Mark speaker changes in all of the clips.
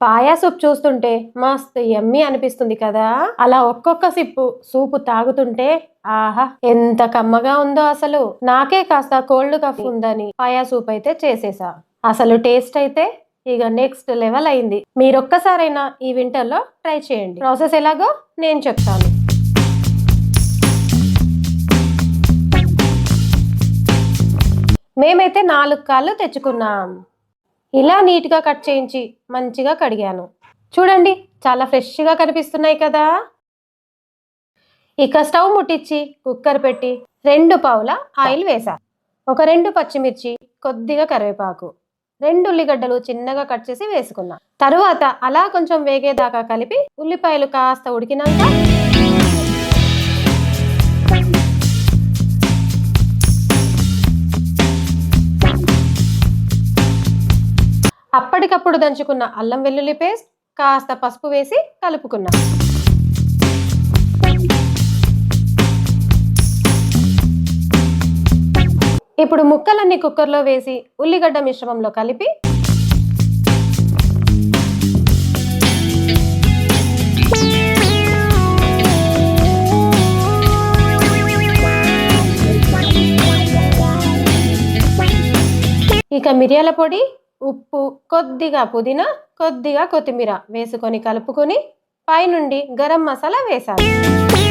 Speaker 1: Paya soup చూస్తుంటే మస్తు ఎమ్మి అనిపిస్తుంది కదా. అలా ఒక్కొక్క సిప్పు సూపు తాగుతుంటే ఆహా ఎంత కమ్మగా ఉందో అసలు. నాకే కాస్త కోల్డ్ కఫ్ ఉందని పాయా సూప్ అయితే చేసేసా. అసలు టేస్ట్ అయితే ఇక నెక్స్ట్ లెవెల్ అయింది. మీరొక్కసారైనా ఈ వింటర్లో ట్రై చేయండి. ప్రాసెస్ ఎలాగో నేను చెప్తాను. మేమైతే నాలుగు కాళ్ళు తెచ్చుకున్నాం. ఇలా నీట్గా కట్ చేయించి మంచిగా కడిగాను. చూడండి చాలా ఫ్రెష్గా కనిపిస్తున్నాయి కదా. ఇక స్టవ్ ముట్టించి కుక్కర్ పెట్టి రెండు పావుల ఆయిల్ వేసా ఒక రెండు పచ్చిమిర్చి కొద్దిగా కరివేపాకు రెండు ఉల్లిగడ్డలు చిన్నగా కట్ చేసి వేసుకున్నా. తరువాత అలా కొంచెం వేగేదాకా కలిపి ఉల్లిపాయలు కాస్త ఉడికినాక అప్పటికప్పుడు దంచుకున్న అల్లం వెల్లుల్లి పేస్ట్ కాస్త పసుపు వేసి కలుపుకున్నా. ఇప్పుడు ముక్కలన్నీ కుక్కర్లో వేసి ఉల్లిగడ్డ మిశ్రమంలో కలిపి ఇక మిరియాల పొడి ఉప్పు కొద్దిగా పుదీనా కొద్దిగా కొత్తిమీర వేసుకొని కలుపుకొని పైనుండి గరం మసాలా వేశాను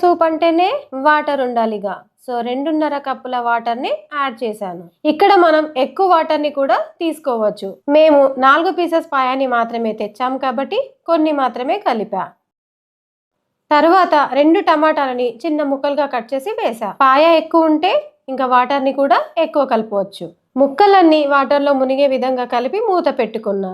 Speaker 1: సూప్ అంటేనే వాటర్ ఉండాలిగా. సో రెండున్నర కప్పుల వాటర్ని యాడ్ చేశాను. ఇక్కడ మనం ఎక్కువ వాటర్ని కూడా తీసుకోవచ్చు. మేము నాలుగు పీసెస్ పాయాని మాత్రమే తెచ్చాం కాబట్టి కొన్ని మాత్రమే కలిపా. తర్వాత రెండు టమాటాలని చిన్న ముక్కలుగా కట్ చేసి వేసా పాయ ఎక్కువ ఉంటే ఇంకా వాటర్ని కూడా ఎక్కువ కలపవచ్చు. ముక్కలన్నీ వాటర్లో మునిగే విధంగా కలిపి మూత పెట్టుకున్నా.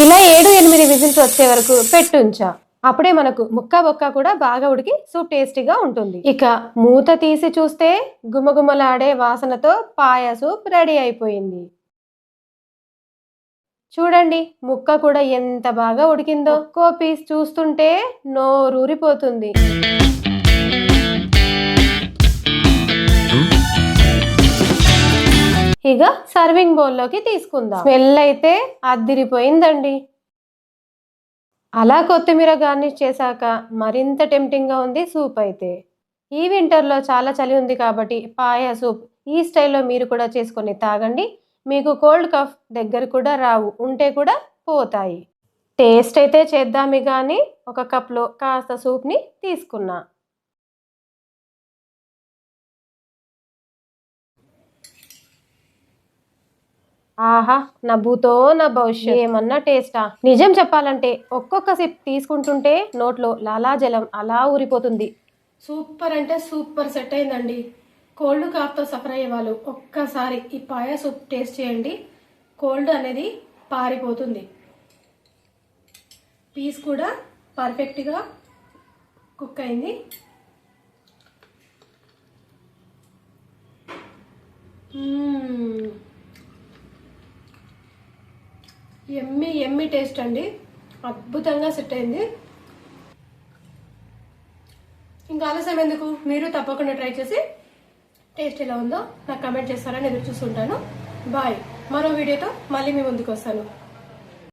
Speaker 1: ఇలా ఏడు ఎనిమిది విజిల్స్ వచ్చే వరకు పెట్టుంచా. అప్పుడే మనకు ముక్క బొక్క కూడా బాగా ఉడికి సూప్ టేస్టీగా ఉంటుంది. ఇక మూత తీసి చూస్తే గుమగుమలాడే వాసనతో పాయ సూప్ రెడీ అయిపోయింది. చూడండి ముక్క కూడా ఎంత బాగా ఉడికిందో. కో పీస్ చూస్తుంటే నోరూరిపోతుంది. ఇక సర్వింగ్ బౌల్లోకి తీసుకుందాం. స్మెల్ అయితే అద్దిరిపోయిందండి. అలా కొత్తిమీర గార్నిష్ చేశాక మరింత టెంప్టింగ్గా ఉంది సూప్ అయితే. ఈ వింటర్లో చాలా చలి ఉంది కాబట్టి పాయ సూప్ ఈ స్టైల్లో మీరు కూడా చేసుకొని తాగండి. మీకు కోల్డ్ కఫ్ దగ్గర కూడా రావు ఉంటే కూడా పోతాయి. టేస్ట్ అయితే చేద్దామి కానీ ఒక కప్లో కాస్త సూప్ని తీసుకున్నా. ఆహా నా భూతో నా భవిష్యత్. ఏమన్నా టేస్టా? నిజం చెప్పాలంటే ఒక్కొక్క సిప్ తీసుకుంటుంటే నోట్లో లాలాజలం అలా ఊరిపోతుంది. సూపర్ అంటే సూపర్ సెట్ అయిందండి. కోల్డ్ కాఫ్తో సఫర్ అయ్యే వాళ్ళు ఒక్కసారి ఈ పాయ సూప్ టేస్ట్ చేయండి. కోల్డ్ అనేది పారిపోతుంది. పీస్ కూడా పర్ఫెక్ట్గా కుక్ అయింది. మ్మ్. ఎమ్మి ఎమ్మి టేస్ట్ అండి. అద్భుతంగా సెట్ అయింది. ఇంకా ఆలస్యం ఎందుకు? మీరు తప్పకుండా ట్రై చేసి టేస్ట్ ఎలా ఉందో నాకు కమెంట్ చేస్తారని ఎదురు చూస్తుంటాను. బాయ్. మరో వీడియోతో మళ్ళీ మీ ముందుకు వస్తాను.